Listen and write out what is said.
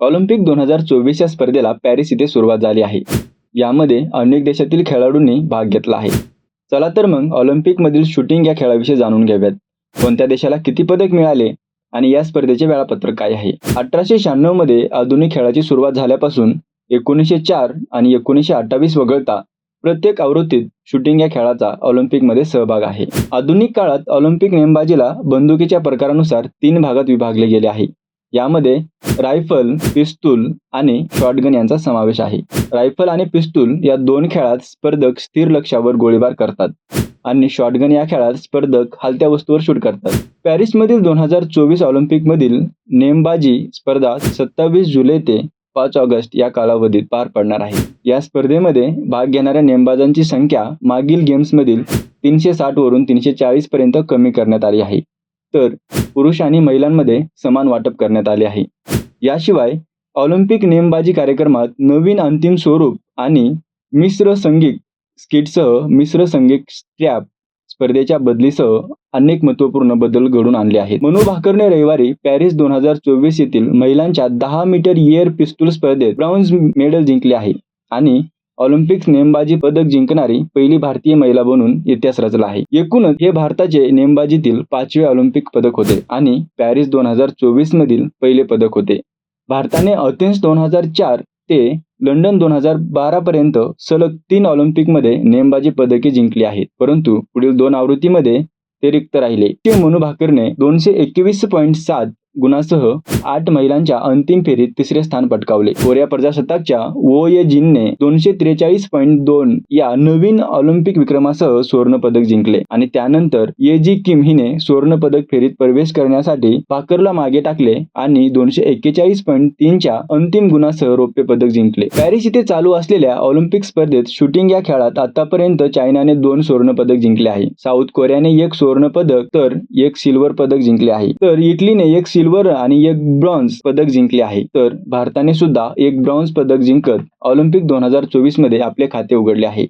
Olympic दोन हजार चोवीसच्या स्पर्धेला पॅरिस इथे सुरुवात झाली आहे. यामध्ये अनेक देशातील खेळाडूंनी भाग घेतला आहे. चला तर मग ऑलिम्पिकमधील शूटिंग या खेळाविषयी जाणून घेऊयात. कोणत्या देशाला किती पदक मिळाले आणि या स्पर्धेचे वेळापत्रक काय आहे? अठराशे शहाण्णवमध्ये आधुनिक खेळाची सुरुवात झाल्यापासून एकोणीसशे चार आणि एकोणीसशे अठ्ठावीस वगळता प्रत्येक आवृत्तीत शूटिंग या खेळाचा ऑलिम्पिकमध्ये सहभाग आहे. आधुनिक काळात ऑलिम्पिक नेमबाजीला बंदुकीच्या प्रकारानुसार तीन भागात विभागले गेले आहे. यामध्ये रायफल पिस्तूल आणि शॉटगन यांचा समावेश आहे. रायफल आणि पिस्तूल या दोन खेळात स्पर्धक स्थिर लक्ष्यावर गोळीबार करतात आणि शॉटगन या खेळात स्पर्धक हलत्या वस्तूवर शूट करतात. पॅरिसमधील दोन हजार चोवीस ऑलिम्पिकमधील नेमबाजी स्पर्धा सत्तावीस जुलै ते पाच ऑगस्ट या कालावधीत पार पडणार आहे. या स्पर्धेमध्ये भाग घेणाऱ्या नेमबाजांची संख्या मागील गेम्समधील तीनशे साठवरून तीनशे चाळीसपर्यंत कमी करण्यात आली आहे. तर पुरुष आणि महिलांमध्ये समान वाटप करण्यात आले आहे. याशिवाय ऑलिम्पिक नेमबाजी कार्यक्रमात नवीन अंतिम स्वरूप आणि मिश्र संगीत स्किटसह मिश्र संगीत स्ट्रॅप स्पर्धेच्या बदलीसह अनेक महत्त्वपूर्ण बदल घडून आणले आहेत. मनू भाकरने रविवारी पॅरिस दोन हजार चोवीस येथील महिलांच्या दहा मीटर एअर पिस्तूल स्पर्धेत ब्राउन्स मेडल जिंकले आहे आणि ऑलिम्पिक्स नेमबाजी पदक जिंकणारी पहिली भारतीय महिला बनून इतिहास रचला आहे. एकूणच हे भारताचे नेमबाजीतील पाचवे ऑलिम्पिक पदक होते आणि पॅरिस दोन हजार चोवीस मधील पहिले पदक होते. भारताने अथेन्स दोन हजार चार ते लंडन दोन हजार बारा पर्यंत सलग तीन ऑलिम्पिकमध्ये नेमबाजी पदके जिंकली आहेत. परंतु पुढील दोन आवृत्तीमध्ये ते रिक्त राहिले. ते भाकरने दोनशे एकवीस पॉईंट सात गुणासह आठ महिलांच्या अंतिम फेरीत तिसरे स्थान पटकावले. कोरिया प्रजासत्ताकच्या वो ये जिनने दोनशे त्रेचाळीस पॉईंट दोन या नवीन ऑलिम्पिक विक्रमासह सुवर्ण पदक जिंकले आणि त्यानंतर ये जी किम हिने सुवर्ण पदक फेरीत प्रवेश करण्यासाठी भाकरला मागे टाकले आणि दोनशे एक्केचाळीस पॉईंट तीनच्या अंतिम गुणासह रौप्य पदक जिंकले. पॅरिस इथे चालू असलेल्या ऑलिम्पिक स्पर्धेत शूटिंग या खेळात आतापर्यंत चायनाने दोन सुवर्ण पदक जिंकले आहे. साऊथ कोरियाने एक सुवर्ण पदक तर एक सिल्वर पदक जिंकले आहे. तर इटलीने एक सिल्वर आणि एक ब्रॉन्झ पदक जिंकले आहे. तर भारताने सुद्धा एक ब्रॉन्झ पदक जिंकत ऑलिम्पिक दोन हजार चोवीसमध्ये आपले खाते उघडले आहे.